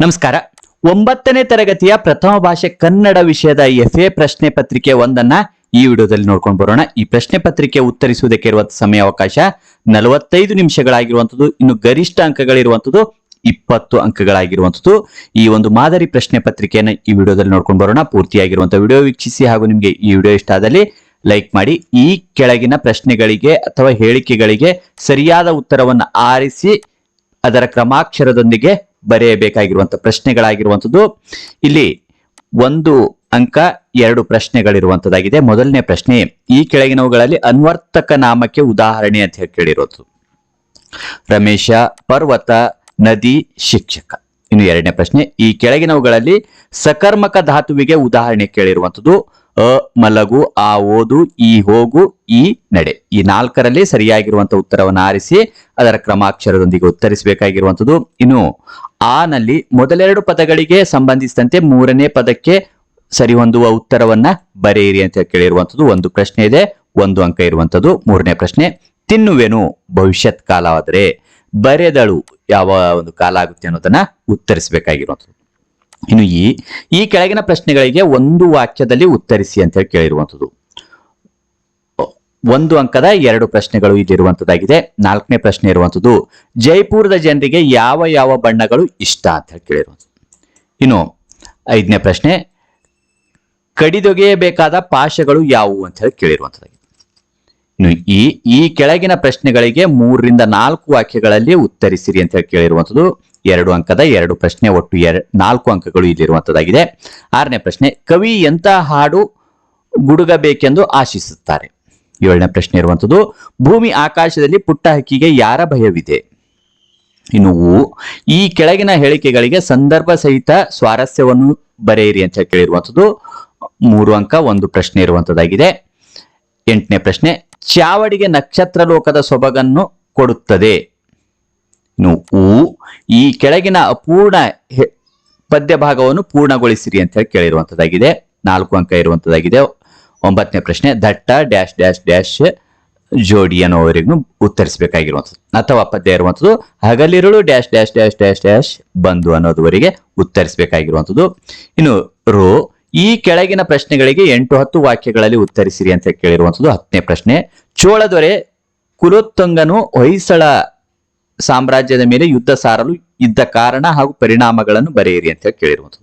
ನಮಸ್ಕಾರ. ಒಂಬತ್ತನೇ ತರಗತಿಯ ಪ್ರಥಮ ಭಾಷೆ ಕನ್ನಡ ವಿಷಯದ ಎಫ್ ಎ ಪ್ರಶ್ನೆ ಪತ್ರಿಕೆ ಒಂದನ್ನ ಈ ವಿಡಿಯೋದಲ್ಲಿ ನೋಡ್ಕೊಂಡು ಬರೋಣ. ಈ ಪ್ರಶ್ನೆ ಪತ್ರಿಕೆ ಉತ್ತರಿಸುವುದಕ್ಕೆ ಇರುವ ಸಮಯ ಅವಕಾಶ ನಲವತ್ತೈದು ನಿಮಿಷಗಳಾಗಿರುವಂಥದ್ದು, ಇನ್ನು ಗರಿಷ್ಠ ಅಂಕಗಳಿರುವಂಥದ್ದು ಇಪ್ಪತ್ತು ಅಂಕಗಳಾಗಿರುವಂಥದ್ದು. ಈ ಒಂದು ಮಾದರಿ ಪ್ರಶ್ನೆ ಪತ್ರಿಕೆಯನ್ನು ಈ ವಿಡಿಯೋದಲ್ಲಿ ನೋಡ್ಕೊಂಡು ಬರೋಣ. ಪೂರ್ತಿಯಾಗಿರುವಂಥ ವಿಡಿಯೋ ವೀಕ್ಷಿಸಿ ಹಾಗೂ ನಿಮಗೆ ಈ ವಿಡಿಯೋ ಇಷ್ಟ ಆದಲ್ಲಿ ಲೈಕ್ ಮಾಡಿ. ಈ ಕೆಳಗಿನ ಪ್ರಶ್ನೆಗಳಿಗೆ ಅಥವಾ ಹೇಳಿಕೆಗಳಿಗೆ ಸರಿಯಾದ ಉತ್ತರವನ್ನು ಆರಿಸಿ, ಅದರ ಕ್ರಮಾಕ್ಷರದೊಂದಿಗೆ ಬರೆಯಬೇಕಾಗಿರುವಂತಹ ಪ್ರಶ್ನೆಗಳಾಗಿರುವಂಥದ್ದು. ಇಲ್ಲಿ ಒಂದು ಅಂಕ, ಎರಡು ಪ್ರಶ್ನೆಗಳಿರುವಂತದ್ದಾಗಿದೆ ಮೊದಲನೇ ಪ್ರಶ್ನೆ, ಈ ಕೆಳಗಿನವುಗಳಲ್ಲಿ ಅನ್ವರ್ತಕ ನಾಮಕ್ಕೆ ಉದಾಹರಣೆ ಅಂತ ಹೇಳಿ ಕೇಳಿರೋದು. ರಮೇಶ, ಪರ್ವತ, ನದಿ, ಶಿಕ್ಷಕ. ಇನ್ನು ಎರಡನೇ ಪ್ರಶ್ನೆ, ಈ ಕೆಳಗಿನವುಗಳಲ್ಲಿ ಸಕರ್ಮಕ ಧಾತುವಿಗೆ ಉದಾಹರಣೆ ಕೇಳಿರುವಂಥದ್ದು. ಅ, ಮಲಗು, ಆ, ಓದು, ಈ, ಹೋಗು, ಈ, ನಡೆ. ಈ ನಾಲ್ಕರಲ್ಲಿ ಸರಿಯಾಗಿರುವಂತಹ ಉತ್ತರವನ್ನು ಆರಿಸಿ ಅದರ ಕ್ರಮಾಕ್ಷರದೊಂದಿಗೆ ಉತ್ತರಿಸಬೇಕಾಗಿರುವಂಥದ್ದು. ಇನ್ನು ಆ ನಲ್ಲಿ ಮೊದಲೆರಡು ಪದಗಳಿಗೆ ಸಂಬಂಧಿಸಿದಂತೆ ಮೂರನೇ ಪದಕ್ಕೆ ಸರಿಹೊಂದುವ ಉತ್ತರವನ್ನ ಬರೆಯಿರಿ ಅಂತ ಕೇಳಿರುವಂಥದ್ದು. ಒಂದು ಪ್ರಶ್ನೆ ಇದೆ, ಒಂದು ಅಂಕ ಇರುವಂಥದ್ದು. ಮೂರನೇ ಪ್ರಶ್ನೆ, ತಿನ್ನುವೆನು ಭವಿಷ್ಯತ್ ಕಾಲವಾದರೆ ಬರೆದಳು ಯಾವ ಒಂದು ಕಾಲ ಆಗುತ್ತೆ ಅನ್ನೋದನ್ನ ಉತ್ತರಿಸಬೇಕಾಗಿರುವಂಥದ್ದು. ಇನ್ನು ಈ ಈ ಕೆಳಗಿನ ಪ್ರಶ್ನೆಗಳಿಗೆ ಒಂದು ವಾಕ್ಯದಲ್ಲಿ ಉತ್ತರಿಸಿ ಅಂತ ಹೇಳಿ ಕೇಳಿರುವಂಥದ್ದು. ಒಂದು ಅಂಕದ ಎರಡು ಪ್ರಶ್ನೆಗಳು ಇಲ್ಲಿರುವಂತದ್ದಾಗಿದೆ ನಾಲ್ಕನೇ ಪ್ರಶ್ನೆ ಇರುವಂಥದ್ದು, ಜೈಪುರದ ಜನರಿಗೆ ಯಾವ ಯಾವ ಬಣ್ಣಗಳು ಇಷ್ಟ ಅಂತ ಹೇಳಿ ಕೇಳಿರುವಂಥದ್ದು. ಇನ್ನು ಐದನೇ ಪ್ರಶ್ನೆ, ಕಡಿದೊಗೆಯಬೇಕಾದ ಪಾಶಗಳು ಯಾವುವು ಅಂತ ಹೇಳಿ ಕೇಳಿರುವಂಥದ್ದಾಗಿದೆ. ಇನ್ನು ಈ ಈ ಕೆಳಗಿನ ಪ್ರಶ್ನೆಗಳಿಗೆ ಮೂರರಿಂದ ನಾಲ್ಕು ವಾಕ್ಯಗಳಲ್ಲಿ ಉತ್ತರಿಸಿರಿ ಅಂತ ಹೇಳಿ ಕೇಳಿರುವಂಥದ್ದು. ಎರಡು ಅಂಕದ ಎರಡು ಪ್ರಶ್ನೆ, ಒಟ್ಟು ಎರ, ನಾಲ್ಕು ಅಂಕಗಳು ಇಲ್ಲಿರುವಂತದ್ದಾಗಿದೆ. ಆರನೇ ಪ್ರಶ್ನೆ, ಕವಿ ಎಂಥ ಹಾಡು ಗುಡುಗಬೇಕೆಂದು ಆಶಿಸುತ್ತಾರೆ? ಏಳನೇ ಪ್ರಶ್ನೆ ಇರುವಂಥದ್ದು ಭೂಮಿ ಆಕಾಶದಲ್ಲಿ ಪುಟ್ಟ ಹಕ್ಕಿಗೆ ಯಾರ ಭಯವಿದೆ? ಇನ್ನು ಈ ಕೆಳಗಿನ ಹೇಳಿಕೆಗಳಿಗೆ ಸಂದರ್ಭ ಸಹಿತ ಸ್ವಾರಸ್ಯವನ್ನು ಬರೆಯಿರಿ ಅಂತ ಕೇಳಿರುವಂಥದ್ದು ಮೂರು ಅಂಕ, ಒಂದು ಪ್ರಶ್ನೆ ಇರುವಂತದ್ದಾಗಿದೆ. ಎಂಟನೇ ಪ್ರಶ್ನೆ, ಚಾವಡಿಗೆ ನಕ್ಷತ್ರ ಲೋಕದ ಸೊಬಗನ್ನು ಕೊಡುತ್ತದೆ. ಇನ್ನು ಉ. ಈ ಕೆಳಗಿನ ಅಪೂರ್ಣ ಪದ್ಯ ಭಾಗವನ್ನು ಪೂರ್ಣಗೊಳಿಸಿರಿ ಅಂತ ಹೇಳಿ ಕೇಳಿರುವಂತದ್ದಾಗಿದೆ. ನಾಲ್ಕು ಅಂಕ ಇರುವಂತದ್ದಾಗಿದೆ. ಒಂಬತ್ತನೇ ಪ್ರಶ್ನೆ, ದಟ್ಟ, ಡ್ಯಾಶ್ ಡ್ಯಾಶ್ ಡ್ಯಾಶ್ ಜೋಡಿ ಅನ್ನೋವರೆಗೂ ಉತ್ತರಿಸಬೇಕಾಗಿರುವಂಥದ್ದು ಅಥವಾ ಪದ್ಯ ಇರುವಂಥದ್ದು ಹಗಲಿರುಳು dash dash dash dash dash ಬಂದು ಅನ್ನೋದುವರೆಗೆ ಉತ್ತರಿಸಬೇಕಾಗಿರುವಂಥದ್ದು ಇನ್ನು, ರೋ. ಈ ಕೆಳಗಿನ ಪ್ರಶ್ನೆಗಳಿಗೆ ಎಂಟು, ಹತ್ತು ವಾಕ್ಯಗಳಲ್ಲಿ ಉತ್ತರಿಸಿರಿ ಅಂತ ಕೇಳಿರುವಂಥದ್ದು ಹತ್ತನೇ ಪ್ರಶ್ನೆ. ಚೋಳದೊರೆ ಕುಲೋತ್ತಂಗನು ಹೊಯ್ಸಳ ಸಾಮ್ರಾಜ್ಯದ ಮೇಲೆ ಯುದ್ಧ ಸಾರಲು ಇದ್ದ ಕಾರಣ ಹಾಗೂ ಪರಿಣಾಮಗಳನ್ನು ಬರೆಯಿರಿ ಅಂತ ಹೇಳಿ ಕೇಳಿರುವಂಥದ್ದು.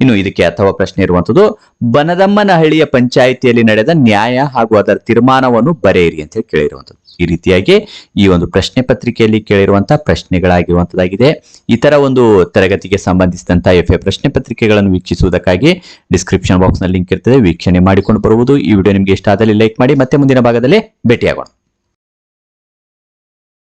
ಇನ್ನು ಇದಕ್ಕೆ ಅಥವಾ ಪ್ರಶ್ನೆ ಇರುವಂಥದ್ದು ಬನದಮ್ಮನಹಳ್ಳಿಯ ಪಂಚಾಯಿತಿಯಲ್ಲಿ ನಡೆದ ನ್ಯಾಯ ಹಾಗೂ ಅದರ ತೀರ್ಮಾನವನ್ನು ಬರೆಯಿರಿ ಅಂತ ಹೇಳಿ ಕೇಳಿರುವಂಥದ್ದು. ಈ ರೀತಿಯಾಗಿ ಈ ಒಂದು ಪ್ರಶ್ನೆ ಪತ್ರಿಕೆಯಲ್ಲಿ ಕೇಳಿರುವಂತಹ ಪ್ರಶ್ನೆಗಳಾಗಿರುವಂತದ್ದಾಗಿದೆ ಇತರ ಒಂದು ತರಗತಿಗೆ ಸಂಬಂಧಿಸಿದಂತಹ ಎಫ್ ಎ ಪ್ರಶ್ನೆ ಪತ್ರಿಕೆಗಳನ್ನು ವೀಕ್ಷಿಸುವುದಕ್ಕಾಗಿ ಡಿಸ್ಕ್ರಿಪ್ಷನ್ ಬಾಕ್ಸ್ನಲ್ಲಿ ಲಿಂಕ್ ಇರ್ತದೆ. ವೀಕ್ಷಣೆ ಮಾಡಿಕೊಂಡು ಬರುವುದು. ಈ ವಿಡಿಯೋ ನಿಮಗೆ ಇಷ್ಟ ಆದಲ್ಲಿ ಲೈಕ್ ಮಾಡಿ. ಮತ್ತೆ ಮುಂದಿನ ಭಾಗದಲ್ಲಿ ಭೇಟಿಯಾಗೋಣ.